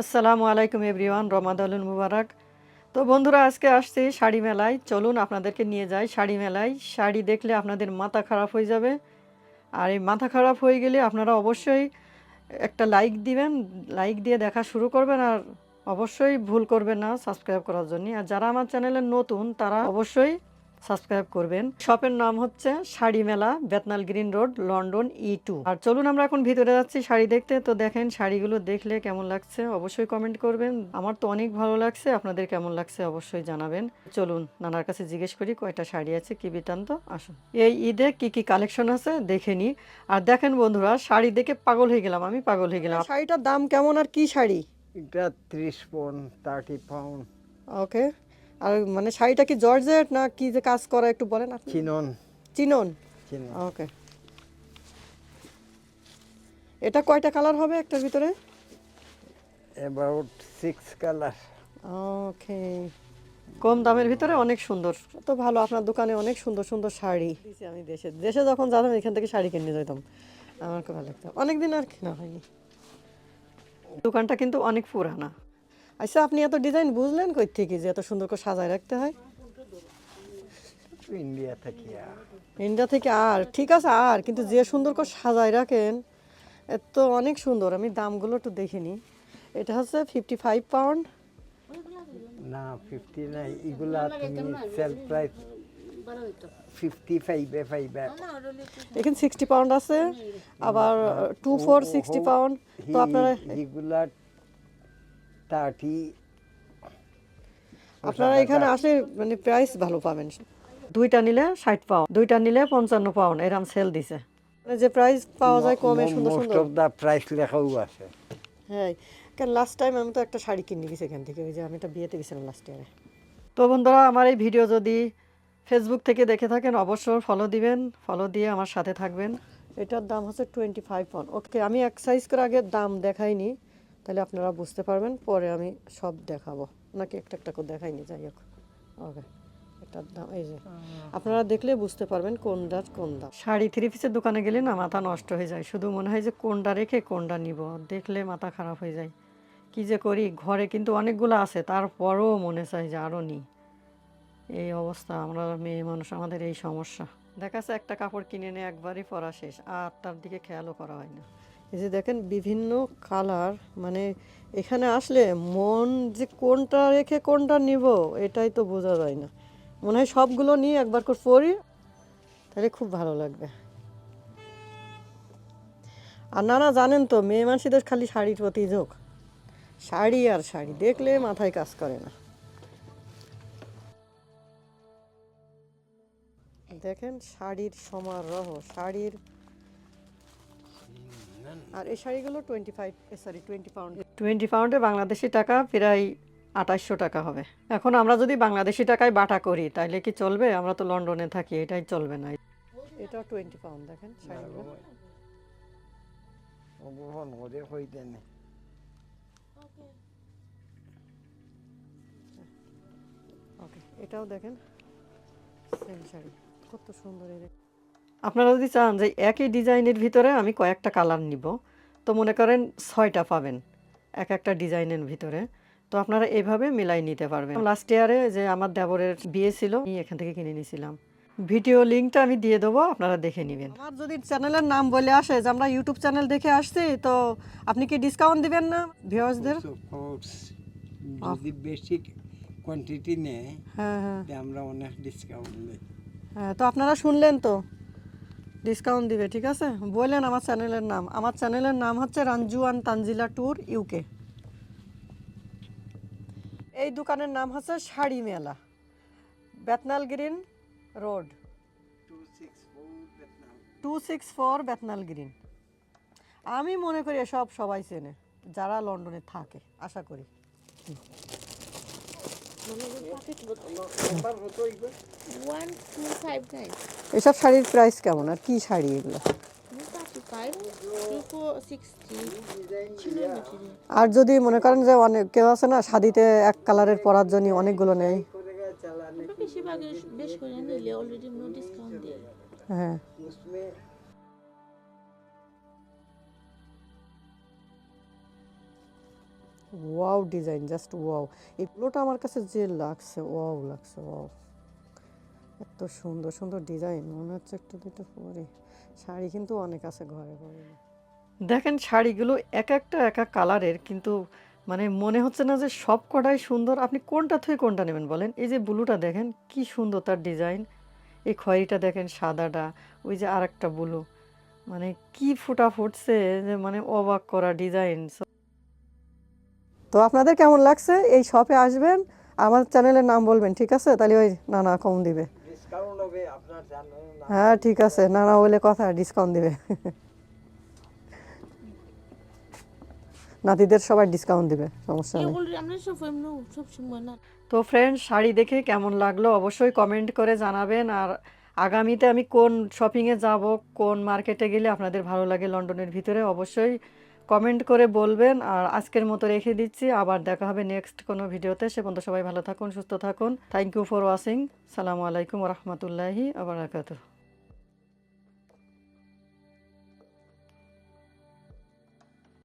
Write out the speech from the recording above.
আসসালামু আলাইকুম এভরিওয়ান রমাদালুল মুবারক। তো বন্ধুরা, আজকে আসছি শাড়ি মেলায়। চলুন আপনাদেরকে নিয়ে যাই শাড়ি মেলায়। শাড়ি দেখলে আপনাদের মাথা খারাপ হয়ে যাবে। আর এই মাথা খারাপ হয়ে গেলে আপনারা অবশ্যই একটা লাইক দিবেন, লাইক দিয়ে দেখা শুরু করবেন, আর অবশ্যই ভুল করবেন না সাবস্ক্রাইব করার জন্য আর যারা আমার চ্যানেলে নতুন, তারা অবশ্যই সাবস্ক্রাইব করবেন। শপের নাম হচ্ছে Sari Mela Bethnal Green Road London E two. আর চলুন আমরা এখন ভিতরে যাচ্ছি শাড়ি দেখতে। তো দেখেন শাড়িগুলো দেখলে কেমন লাগছে অবশ্যই কমেন্ট করবেন। আমার তো অনেক ভালো লাগছে আপনাদের কেমন লাগছে অবশ্যই জানাবেন। চলুন নানার কাছে জিজ্ঞেস করি কয়টা শাড়ি আছে কি বৃত্তান্ত? আসুন। এই ঈদে কি কি কালেকশন আছে দেখে নি। আর দেখেন বন্ধুরা শাড়ি দেখে পাগল হয়ে গেলাম আমি পাগল হয়ে গেলাম। শাড়িটার দাম কেমন আর কি শাড়ি? এটা ত্রিশ পাউন্ড থার্টি পাউন্ড ওকে। আর মানে শাড়িটা কি জর্জেট না কি যে কাজ করা একটু বলেন আপনি? চিনন। চিনন? ওকে এটা কয়টা কালার হবে একটার ভিতরে? অ্যাবাউট সিক্স কালার ওকে কম দামের ভিতরে অনেক সুন্দর। তো ভালো আপনার দোকানে অনেক সুন্দর সুন্দর শাড়ি। আমি দেশে। দেশে যখন যেতাম এখান থেকে শাড়ি কিনে যেতাম আমার খুব ভালো লাগতো। অনেক দিন আর কেনা হয়নি। দোকানটা কিন্তু অনেক পুরানা। আচ্ছা আপনি এত ডিজাইন বুঝলেন কই থেকে যে এত সুন্দর করে সাজায় রাখতে হয়? ইন্ডিয়া থেকে ইন্ডিয়া থেকে আর ঠিক আছে আর কিন্তু যে সুন্দর করে সাজায় রাখেন এত অনেক সুন্দর। আমি দামগুলো একটু দেখিনি এটা হচ্ছে ফিফটি ফাইভ পাউন্ড না ফিফটি নাই এগুলা তুমি সেল প্রাইস ফিফটি ফাইভে পাইবে। এখানে সিক্সটি পাউন্ড আছে আবার টু ফোর সিক্সটি পাউন্ড তো আপনারা এগুলা থার্টি আপনারা এখানে আসলে মানে প্রাইস ভালো পাবেন। দুইটা নিলে ষাট পাউন্ড দুইটা নিলে পঞ্চান্ন পাউন্ড এরম সেল দিছে। মানে যে প্রাইস পাওয়া যায় কমে সুন্দর সুন্দর। দা প্রাইস লেখাও আছে। হ্যাঁ কারণ লাস্ট টাইম আমি তো একটা শাড়ি কিনে গেছি এখান থেকে ওই যে আমি একটা বিয়েতে গেছিলাম লাস্ট ইয়ারে তো বন্ধুরা আমার এই ভিডিও যদি ফেসবুক থেকে দেখে থাকেন অবশ্যই ফলো দিবেন ফলো দিয়ে আমার সাথে থাকবেন। এটার দাম হচ্ছে টোয়েন্টি ফাইভ পাউন্ড ওকে আমি এক সাইজ করে আগে দাম দেখাইনি। তাহলে আপনারা বুঝতে পারবেন পরে আমি সব দেখাবো। নাকি একটা একটা করে দেখাইনি যাই হোক। ওকে এটার দাম এই যে। আপনারা দেখলে বুঝতে পারবেন কোনটার কোন দাম শাড়ি থ্রি পিসের দোকানে গেলে না মাথা নষ্ট হয়ে যায়। শুধু মনে হয় যে কোনটা রেখে কোনটা নিব। দেখলে মাথা খারাপ হয়ে যায়। কি যে করি ঘরে কিন্তু অনেকগুলো আছে তারপরও মনে চাই যে আরও নিই। এই অবস্থা আমরা মেয়ে মানুষ আমাদের এই সমস্যা। দেখা যাচ্ছে একটা কাপড় কিনে নিয়ে একবারই পরা শেষ আর তার দিকে খেয়ালও করা হয় না। এই যে দেখেন বিভিন্ন কালার মানে এখানে আসলে মন যে কোনটা রেখে কোনটা নিব, এটাই তো বোঝা যায় না। মনে হয় সবগুলো নিয়ে একবার করে পরি তাহলে খুব ভালো লাগবে। আর নানা জানেন তো, মেয়ে মানুষদের খালি শাড়ির প্রতি ঝোঁক। শাড়ি আর শাড়ি দেখলে মাথায় কাজ করে না। দেখেন শাড়ির সমারোহ, শাড়ির আর এই শাড়িগুলো twenty five sorry twenty pound twenty পাউন্ডে Bangladeshi টাকা প্রায় আঠাশশো টাকা হবে। এখন আমরা যদি বাংলাদেশি টাকায় বাটা করি তাহলে কি চলবে? আমরা তো লন্ডনে থাকি এটাই চলবে না। এটা টোয়েন্টি পাউন্ড দেখেন শাড়িগুলো। ওদের হইতে নেই ওকে এটাও দেখেন সেম শাড়ি। কত সুন্দর দেখ- আপনারা যদি চান যে একই ডিজাইনের ভিতরে আমি কয়েকটা কালার নিব তো মনে করেন ছয়টা পাবেন এক একটা ডিজাইনের ভিতরে। তো আপনারা এভাবে মিলাই নিতে পারবেন। লাস্ট ইয়ারে যে আমার দেবরের বিয়ে ছিল আমি এখান থেকে কিনে নিয়েছিলাম। ভিডিও লিঙ্কটা আমি দিয়ে দেবো আপনারা দেখে নেবেন। আমার যদি চ্যানেলের নাম বলে আসে যে আমরা ইউটিউব চ্যানেল দেখে আসছি তো আপনি কি ডিসকাউন্ট দিবেন না ভিউয়ার্সদের যদি বেশি কোয়ান্টিটি নেয় হ্যাঁ হ্যাঁ। আমরা অনেক ডিসকাউন্ট দিই হ্যাঁ তো আপনারা শুনলেন তো? ডিসকাউন্ট দিবে, ঠিক আছে? বললেন আমার চ্যানেলের নাম। আমার চ্যানেলের নাম হচ্ছে রাঞ্জুয়ান তানজিলা ট্যুর ইউকে এই দোকানের নাম হচ্ছে Sari Mela, Bethnal Green Road. Two six four Bethnal Green. আমি মনে করি এসব সবাই চেনে, যারা লন্ডনে থাকে, আশা করি। One, two, five, nine. এসব শাড়ির প্রাইস কেমন? আর কি শাড়ি এগুলো. আর যদি মনে করেন যে অনেক কেউ আছে না শাদিতে এক কালারের পরার জন্য অনেকগুলো নেই হ্যাঁ। ওয়াও ডিজাইন জাস্ট ওয়াও এগুলোটা আমার কাছে যে লাগছে ওয়াও লাগছে ওয়াও এত সুন্দর সুন্দর ডিজাইন মনে হচ্ছে একটু দুটো পরে। শাড়ি কিন্তু অনেক আছে ঘরে ঘরে। দেখেন শাড়িগুলো এক একটা এক এক কালারের কিন্তু মানে মনে হচ্ছে না যে সব কটাই সুন্দর। আপনি কোনটা থেকে কোনটা নেবেন বলেন? এই যে ব্লুটা দেখেন কি সুন্দর তার ডিজাইন এই খয়েরিটা দেখেন সাদাটা ওই যে আরেকটা ব্লু। মানে কি ফুটা ফুটছে যে মানে অবাক করা ডিজাইন তো আপনাদের কেমন লাগছে? এই শপে আসবেন আমার চ্যানেলের নাম বলবেন ঠিক আছে? তাহলে ওই না না কম দিবে। হ্যাঁ ঠিক আছে। না না বলে কথা ডিসকাউন্ট দিবে। নাতিদের সবাই ডিসকাউন্ট দিবে সমস্যা নেই। তো ফ্রেন্ড শাড়ি দেখে কেমন লাগল? অবশ্যই কমেন্ট করে জানাবেন। আর আগামীতে আমি কোন শপিংয়ে যাব কোন মার্কেটে গেলে আপনাদের ভালো লাগে লন্ডনের ভিতরে অবশ্যই কমেন্ট করে বলবেন আর আজকের মতো রেখে দিচ্ছি। আবার দেখা হবে নেক্সট কোনো ভিডিওতে। সে পর্যন্ত সবাই ভালো থাকুন, সুস্থ থাকুন। থ্যাংক ইউ ফর ওয়াচিং সালামু আলাইকুম রহমতুল্লাহি আবরাকাতুহ